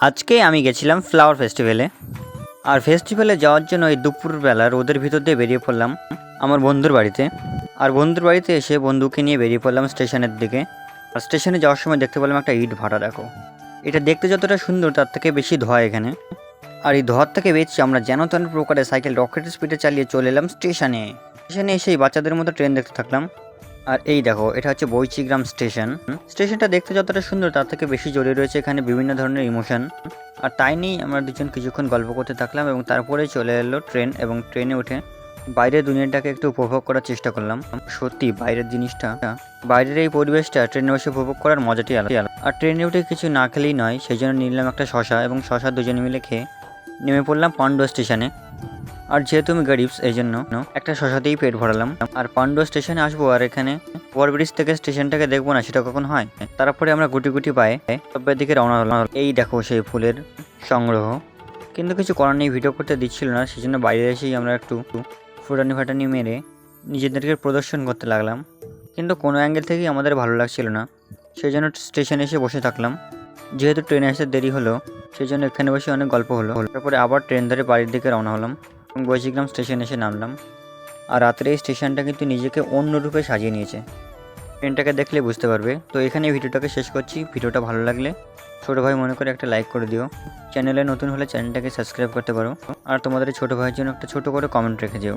আজকে আমি গেছিলাম ফ্লাওয়ার ফেস্টিভ্যালে আর ফেস্টিভ্যালে যাওয়ার জন্য এই দুপুরবেলা রোদের ভিতর দিয়ে বেরিয়ে পড়লাম আমার বন্ধুর বাড়িতে। আর বন্ধুর বাড়িতে এসে বন্ধুকে নিয়ে বেরিয়ে পড়লাম স্টেশনের দিকে। আর স্টেশনে যাওয়ার সময় দেখতে পেলাম একটা ইট ভাটা, দেখো। এটা দেখতে যতটা সুন্দর, তার থেকে বেশি ধোয়া এখানে। আর এই ধোয়ার থেকে বেঁচে আমরা যেন তেন প্রকারে সাইকেল রকেট স্পিডে চালিয়ে চলে এলাম স্টেশনে। স্টেশনে এসেই বাচ্চাদের মতো ট্রেন দেখতে থাকলাম। আর এই দেখো, এটা হচ্ছে বৈচিগ্রাম স্টেশন। স্টেশনটা দেখতে যতটা সুন্দর, তার থেকে বেশি জড়িয়ে রয়েছে এখানে বিভিন্ন ধরনের ইমোশন। আর তাই নিয়েই আমরা দুজন কিছুক্ষণ গল্প করতে থাকলাম এবং তারপরে চলে এলো ট্রেন এবং ট্রেনে উঠে বাইরের দুনিয়াটাকে একটু উপভোগ করার চেষ্টা করলাম। সত্যি, বাইরের জিনিসটা, বাইরের এই পরিবেশটা ট্রেনে বসে উপভোগ করার মজাটি আলাদা। আর ট্রেনে উঠে কিছু না খেলেই নয়, সেই জন্য নিলাম একটা শশা এবং শশা দুজনে মিলে খেয়ে নেমে পড়লাম পান্ডু স্টেশনে। আর যেহেতু আমি গরিবস এই জন্য একটা শশাতেই পেট ভরালাম। আর পান্ডু স্টেশনে আসব, আর এখানে ওভারব্রিজ থেকে স্টেশনটাকে দেখব না, সেটা কখন হয়? তারপরে আমরা গুটি গুটি পায়ে সব্বের দিকে রওনা হলাম। এই দেখো সেই ফুলের সংগ্রহ। কিন্তু কিছু করার নেই ভিডিও করতে দিচ্ছিল না সেই জন্য বাইরে এসেই আমরা একটু ফুটানি ফাটানি মেরে নিজেদেরকে প্রদর্শন করতে লাগলাম। কিন্তু কোনো অ্যাঙ্গেল থেকেই আমাদের ভালো লাগছিল না। সেই জন্য স্টেশনে এসে বসে থাকলাম। যেহেতু ট্রেনে আসতে দেরি হলো সেই জন্য এখানে বসে অনেক গল্প হলো। তারপরে আবার ট্রেন ধরে বাড়ির দিকে রওনা হলাম। এবং বৈশিগ্রাম স্টেশন এসে নামলাম। আর রাত্রে এই স্টেশনটা কিন্তু নিজেকে অন্য রূপে সাজিয়ে নিয়েছে। ট্রেনটাকে দেখলে বুঝতে পারবে। তো এখানে ভিডিওটাকে শেষ করছি। ভিডিওটা ভালো লাগলে ছোটো ভাই মনে করে একটা লাইক করে দিও। চ্যানেলে নতুন হলে চ্যানেলটাকে সাবস্ক্রাইব করতে পারো। আর তোমাদের ছোটো ভাইয়ের জন্য একটা ছোটো করে কমেন্ট রেখে দিও।